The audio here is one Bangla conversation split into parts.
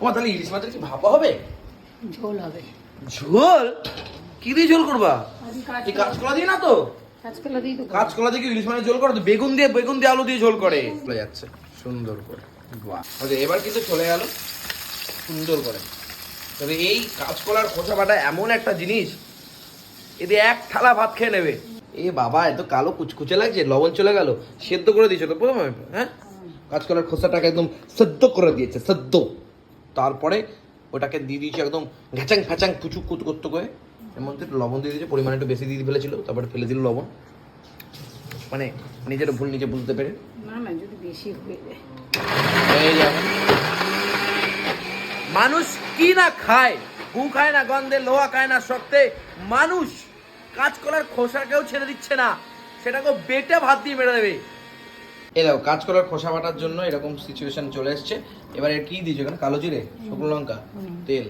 তোমার তাহলে ইলিশ মাছের কি ভাপা হবে? ঝোল হবে। ঝোল? কি দিয়ে ঝোল করবা? এই কাঁচকলা। দিয়ে না তো? কাঁচকলা দিয়ে কি ইলিশ মাছের ঝোল করে? তো বেগুন দিয়ে বেগুন দিয়ে আলু দিয়ে ঝোল করে। চলে যাচ্ছে। সুন্দর করে। বাহ। আচ্ছা এবার কিন্তু চলে গেল সুন্দর করে। তবে এই কাঁচকলার খোসা বাটা এমন একটা জিনিস এতে এক থালা ভাত খেয়ে নেবে। এ বাবা এত কালো কুচকুচে লাগছে লবণ চলে গেল। সেদ্ধ করে দিয়েছ তো প্রথমে? হ্যাঁ। কাঁচকলার খোসাটাকে একদম সেদ্ধ করে দিয়েছে সেদ্ধ। তারপরে ওটাকে দিয়ে দিয়েছে একদম ঘ্যাচাং ফ্যাচাং কুচু কুচ করতে করে। এর মধ্যে লবণ দিয়ে দিয়েছে পরিমাণ একটু বেশি দিয়ে ফেলেছিল তারপরে ফেলে দিল লবণ। মানে নিজের ভুল নিজে বুঝতে পেরে। মানুষ কি না খায় গু খায় না গন্ধে লোহা খায় না শক্তে মানুষ কাঁচকলার খোসাকেও ছেড়ে দিচ্ছে না সেটাকে বেটে ভাত দিয়ে মেরে দেবে। এই দেখো কাঁচকলার খোসা বাটার জন্য এরকম সিচুয়েশন চলে এসছে। এবার এর কি দিয়েছ এখানে? কালো জিরে? শুকনো লঙ্কা? তেল।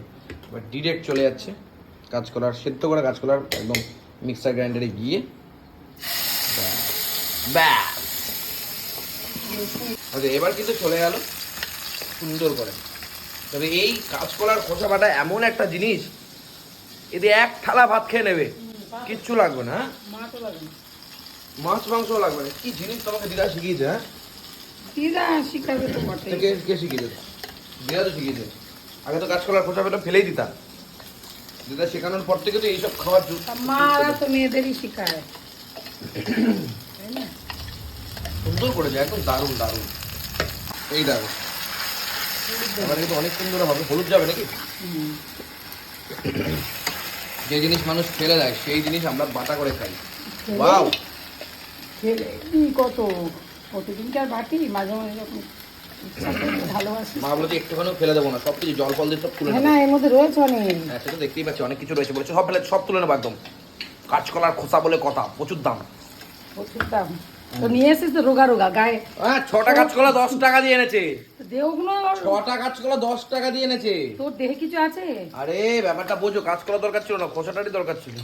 এবার ডিরেক্ট চলে যাচ্ছে কাঁচকলার সেদ্ধ করা কাঁচকলার একদম মিক্সার গ্রাইন্ডারে গিয়ে ব্যাস, আচ্ছা এবার কিন্তু চলে গেল সুন্দর করে। তবে এই কাঁচকলার খোসা বাটা এমন একটা জিনিস এতে এক থালা ভাত খেয়ে নেবে। কিচ্ছু লাগবে না হ্যাঁ? না। মাছ মাংস লাগবে না। কি জিনিস তোমাকে দিদা শিখিয়েছে হ্যাঁ? দিদা শিখাবে তো বটে? কে কে দিদা তো শিখিয়েছে। আগে তো কাঁচকলার খোসা পেটা ফেলেই দিতা দিদা শেখানোর পর থেকে তো এইসব জু- মারা তো মেয়েদেরই শিখায়। সুন্দর করেছে একদম দারুণ দারুণ। এই দেখো। এবার কিন্তু অনেক সুন্দর হবে। হলুদ যাবে নাকি। যে জিনিস মানুষ ফেলে দেয় সেই জিনিস আমরা বাটা করে খাই। ওয়াও! খেলে কত? কতদিনকার বাটি মাঝে মাঝে যখন ভালোবাসি। মা একটুখানিও ফেলে দেবো না সব কিছু জল ফল দিয়ে সব তুলে হ্যাঁ না এর মধ্যে রয়েছে অনেক। হ্যাঁ সেটা দেখতেই পাচ্ছি অনেক কিছু রয়েছে বলেছে সব ফেলে সব তুলে নেব একদম। কাঁচকলার খোসা বলে কথা প্রচুর দাম। প্রচুর দাম। তো নিয়ে এসেছিস তো রোগা রোগা গায়ে? হ্যাঁ ছটা কাঁচকলা দশ টাকা দিয়ে এনেছে। দেহগুলো ছটা কাঁচকলা দশ টাকা দিয়ে এনেছে। তোর দেহে কিছু আছে? আরে ব্যাপারটা বোঝো কাঁচকলা দরকার ছিল না খোসাটারই দরকার ছিল।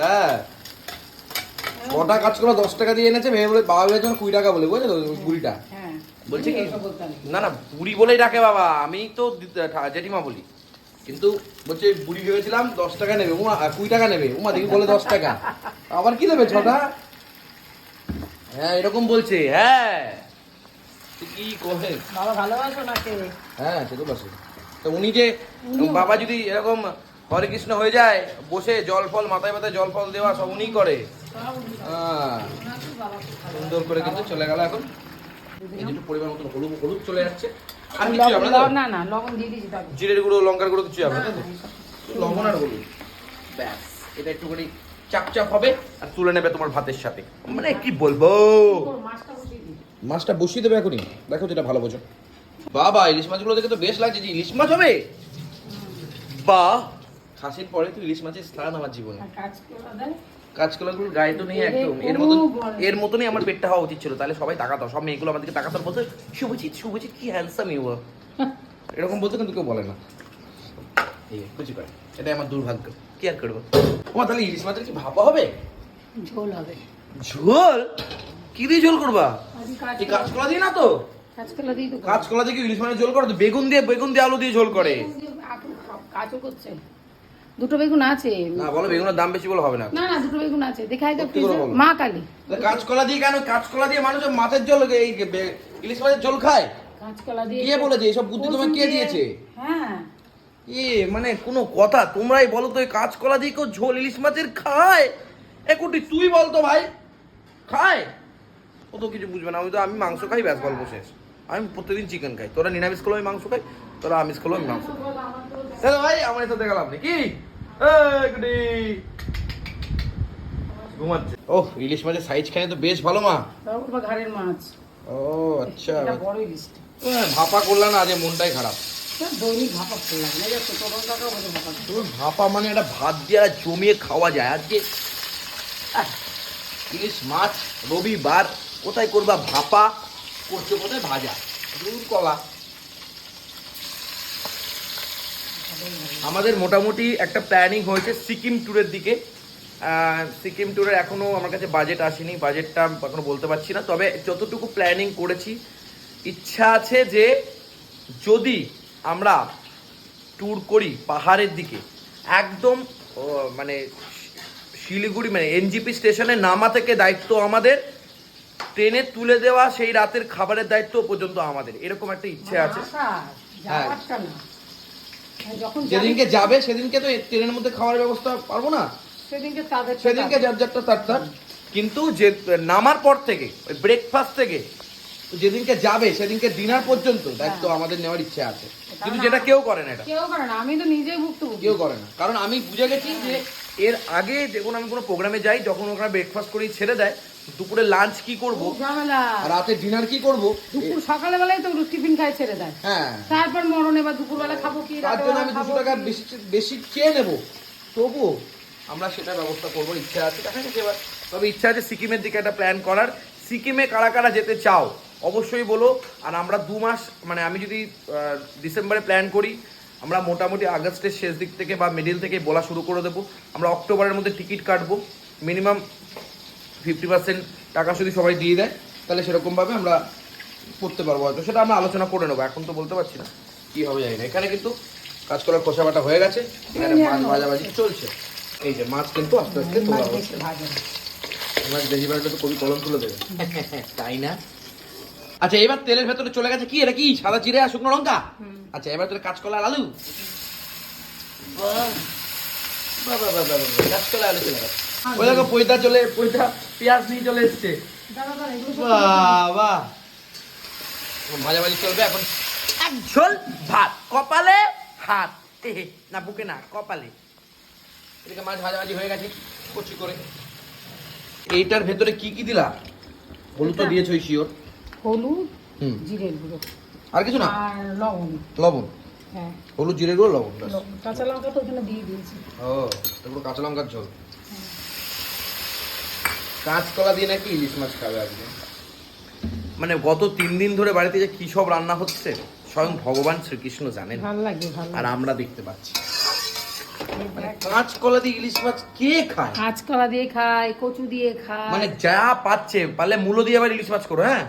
হ্যাঁ। পুরো কাজ ছটা দশ টাকা দিয়ে এনেছে ভেবে বলে বাবা ভেবেছে কুড়ি টাকা বলে বুঝলে তো বুড়িটা। হ্যাঁ। বলছে কি। না না বুড়ি বলেই ডাকে বাবা আমি তো জেঠিমা বলি। কিন্তু বলছে বুড়ি ভেবেছিলাম দশ টাকা নেবে উমা কুড়ি টাকা নেবে উমা দেখি বলে দশ টাকা। আবার কি দেবে ছটা? হ্যাঁ এরকম বলছে হ্যাঁ। তুই কি কহে বাবা ভালোবাসো নাকে? হ্যাঁ সে তো বসে তো উনি যে বাবা যদি এরকম হরে কৃষ্ণ হয়ে যায় বসে জল ফল মাথায় মাথায় জল ফল দেওয়া সব উনি করে। সুন্দর করে কিন্তু চলে গেল এখন। এই পরিমাণ মতন হলুদ হলুদ চলে যাচ্ছে। আর কিছু লবণ- আমরা তো লবণ- না না লবণ দিয়ে দিয়েছি জিরের গুঁড়ো লঙ্কার গুঁড়ো কিছু যাবে না লবণ আর হলুদ। ব্যাস এটা একটুখানি চাপ চাপ হবে আর তুলে নেবে তোমার ভাতের সাথে। মানে কি বলব? মাছটা বসিয়ে দেবে। এখনই। দেখো যেটা ভালো বোঝো। বাবা ইলিশ মাছগুলো দেখে তো বেশ লাগছে যে ইলিশ মাছ হবে। বা খাসির পরে তো ইলিশ মাছের স্থান আমার জীবনে। কাজ করে দেয়। কাঁচকলাগুলোর গায়ে তো নেই একদম। এর মতন এর মতনই আমার পেটটা হওয়া উচিত ছিল তাহলে সবাই তাকাতো। সব মেয়েগুলো আমাদেরকে তাকাতো বলতো শুভজিৎ শুভজিৎ কি হ্যান্ডসাম ইউ এরকম বলতে কিন্তু কেউ বলে না। এই বুঝি এটাই আমার দুর্ভাগ্য। কি আর করব? তোমার তাহলে ইলিশ মাছের কি ভাপা হবে? ঝোল হবে। ঝোল? কি দিয়ে ঝোল করবা? এই কাঁচকলা। দিয়ে না তো? কাঁচকলা দিই তো কাঁচকলা দিয়ে কি ইলিশ মাছের ঝোল করে? বেগুন দিয়ে বেগুন দিয়ে আলু দিয়ে ঝোল করে? কাজও করছে। দুটো বেগুন আছে। না বলো বেগুনের দাম বেশি বলে হবে না। না না দুটো বেগুন আছে। দেখাই তো ফ্রিজে মা কালী। কাঁচকলা দিয়ে কেন কাঁচকলা দিয়ে মানুষ মাছের ঝোল এই ইলিশ মাছের ঝোল খায়? কাঁচকলা দিয়ে কে বলেছে? এইসব বুদ্ধি তোমাকে কে দিয়েছে? হ্যাঁ। এ মানে কোনো কথা তোমরাই বলো তো এই কাঁচকলা দিয়ে কেউ ঝোল ইলিশ মাছের খায়? একুটি তুই বলতো ভাই। খায়? ও তো কিছু বুঝবে না আমি তো আমি মাংস খাই ব্যাস গল্প শেষ। আমি প্রতিদিন চিকেন খাই। তোরা নিরামিষ খেলেও আমি মাংস খাই তোরা আমিষ খেলেও আমি মাংস খাই। তাহলে ভাই আমার এত দেখা লাভ নেই কি? এই গুডি। ঘুমাচ্ছে। ও ইলিশ মাছের সাইজ খাই তো বেশ ভালো মা। ঘাড়ের মাছ। ও আচ্ছা। বড় ইলিশ ভাপা করলাম না আজ মনটাই খারাপ। ভাপা মানে একটা ভাত দিয়ে জমিয়ে খাওয়া যায় আজকে। ইলিশ মাছ রবিবার। কোথায় করবা ভাপা? করছ কোথায় ভাজা। দুধ কলা। আমাদের মোটামুটি একটা প্ল্যানিং হয়েছে সিকিম ট্যুরের দিকে। সিকিম ট্যুরের এখনও আমার কাছে বাজেট আসেনি বাজেটটা এখনও বলতে পারছি না। তবে যতটুকু প্ল্যানিং করেছি ইচ্ছা আছে যে যদি আমরা ট্যুর করি পাহাড়ের দিকে একদম মানে শিলিগুড়ি মানে এনজিপি স্টেশনে নামা থেকে দায়িত্ব আমাদের ট্রেনে তুলে দেওয়া সেই রাতের খাবারের দায়িত্ব পর্যন্ত আমাদের। এরকম একটা ইচ্ছে আছে। হ্যাঁ, যেদিনকে যাবে সেদিনকে তো ট্রেনের মধ্যে খাওয়ার ব্যবস্থা পারব না? সেদিনকে সেদিনকে যার যারটা তার তার। কিন্তু যে নামার পর থেকে ওই ব্রেকফাস্ট থেকে যেদিনকে যাবে সেদিনকে ডিনার পর্যন্ত দায়িত্ব আমাদের নেওয়ার ইচ্ছে আছে। কিন্তু যেটা কেউ করে না এটা। কেউ করে না আমি তো নিজেই ভুক্তভোগী। কেউ করে না। কারণ আমি বুঝে গেছি যে এর আগে যখন আমি কোনো প্রোগ্রামে যাই যখন ওখানে ব্রেকফাস্ট করেই ছেড়ে দেয় দুপুরে লাঞ্চ কি করব? রাতে ডিনার কি করব? দুপুর সকালে বেলায় তো টিফিন খাই ছেড়ে দেয়। হ্যাঁ। তারপর মরণ এবার দুপুরবেলা খাব কি তার জন্য আমি দুশো টাকা বেশি বেশি খেয়ে নেব। তবুও আমরা সেটা ব্যবস্থা করব ইচ্ছা আছে। দেখা যাচ্ছে এবার। তবে ইচ্ছা আছে সিকিমের দিকে একটা প্ল্যান করার। সিকিমে কারা কারা যেতে চাও অবশ্যই বলো। আর আমরা দু মাস মানে আমি যদি ডিসেম্বরে প্ল্যান করি আমরা মোটামুটি আগস্টের শেষ দিক থেকে বা মিডিল থেকে বলা শুরু করে দেবো। আমরা অক্টোবরের মধ্যে টিকিট কাটবো। মিনিমাম ফিফটি পার্সেন্ট টাকা যদি সবাই দিয়ে দেয় তাহলে সেরকমভাবে আমরা করতে পারব হয়তো। সেটা আমরা আলোচনা করে নেব। এখন তো বলতে পারছি না কি হবে জানি না। এখানে কিন্তু কাজ করার খোসা বাটা হয়ে গেছে। এখানে মাছ ভাজাভাজি চলছে। এই যে মাছ কিন্তু আস্তে আস্তে তোলা হচ্ছে। মাছ বেশি তো কবি কলম তুলে দেবে। তাই না? আচ্ছা এবার তেলের ভেতরে চলে গেছে কি? এটা কি? সাদা জিরে আর শুকনো লঙ্কা? আচ্ছা এবার তোর কাঁচকলা আর আলু? কাঁচকলা আলু চলে গেছে ওই দেখো পয়দা চলে পেঁয়াজ নিয়ে চলে এসছে। চলবে এখন এক ঝোল ভাত। কপালে হাত। এ, না বুকে না কপালে। এদিকে মাছ ভাজাভাজি হয়ে গেছে কচি করে। এইটার ভেতরে কি কি দিলা? হলুদ তো দিয়েছ শিওর। হলুদ জিরের গুঁড়ো। আর কিছু না? আর লবণ। লবণ? হ্যাঁ। হলুদ জিরে গুঁড়ো লবণ কাঁচা লঙ্কা তো ওখানে দিয়ে দিয়েছি। ও তারপর কাঁচা লঙ্কার ঝোল। কাঁচকলা দিয়ে নাকি ইলিশ মাছ খাবে আজকে? মানে গত তিন দিন ধরে বাড়িতে যে কি সব রান্না হচ্ছে স্বয়ং ভগবান শ্রীকৃষ্ণ জানেন। ভালো আর আমরা দেখতে পাচ্ছি। কাঁচকলা দিয়ে ইলিশ মাছ কে খায়? কাঁচকলা দিয়ে খাই কচু দিয়ে খাই মানে যা পাচ্ছে পারলে মূলো দিয়ে আবার ইলিশ মাছ করো হ্যাঁ?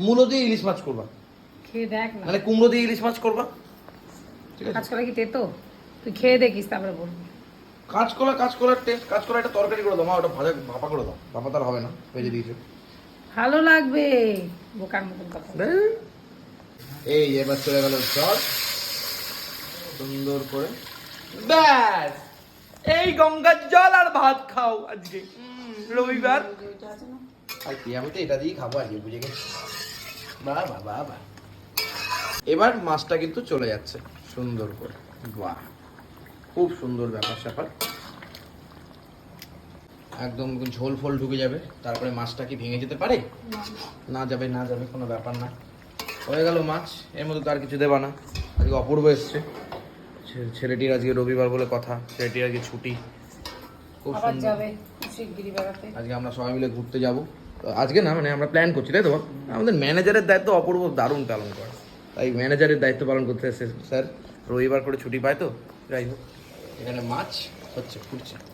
মূলো দিয়ে ইলিশ মাছ করবা। খেয়ে দেখ না। মানে কুমড়ো দিয়ে ইলিশ মাছ করবা। কাঁচকলা কি তেতো? তুই খেয়ে দেখিস তারপরে বলবি। কাঁচকলা কাঁচকলার টেস্ট কাঁচকলা একটা তরকারি করে দাও। মা ওটা ভাজা ভাপা করে দাও। ভাপা তার হবে না ভেজে দিয়েছ। ভালো লাগবে। বোকার মতন কথা এই এবার চলে গেল জল সুন্দর করে ব্যাস। এই গঙ্গার জল আর ভাত খাও আজকে। রবিবার। আর কি, আমি তো এটা দিয়েই খাব আজকে, বুঝে গেছি। বাহ বাহ এবার মাছটা কিন্তু চলে যাচ্ছে সুন্দর করে। বাহ, খুব সুন্দর ব্যাপার স্যাপার। একদম ঝোল ফোল ঢুকে যাবে, তারপরে মাছটা কি ভেঙে যেতে পারে? না যাবে না যাবে, কোনো ব্যাপার না। হয়ে গেল মাছ, এর মধ্যে তো আর কিছু দেবা না। আজকে অপূর্ব এসছে। ছেলেটির আজকে রবিবার বলে কথা। ছেলেটির আজকে ছুটি। খুব সুন্দর। যাবে আজকে আমরা সবাই মিলে ঘুরতে যাব। আজকে না মানে আমরা প্ল্যান করছি তাই তো? আমাদের ম্যানেজারের দায়িত্ব অপূর্ব দারুণ পালন করে। তাই ম্যানেজারের দায়িত্ব পালন করতে স্যার রবিবার করে ছুটি পায় তো? যাই হোক। এখানে মাছ হচ্ছে ফুটছে।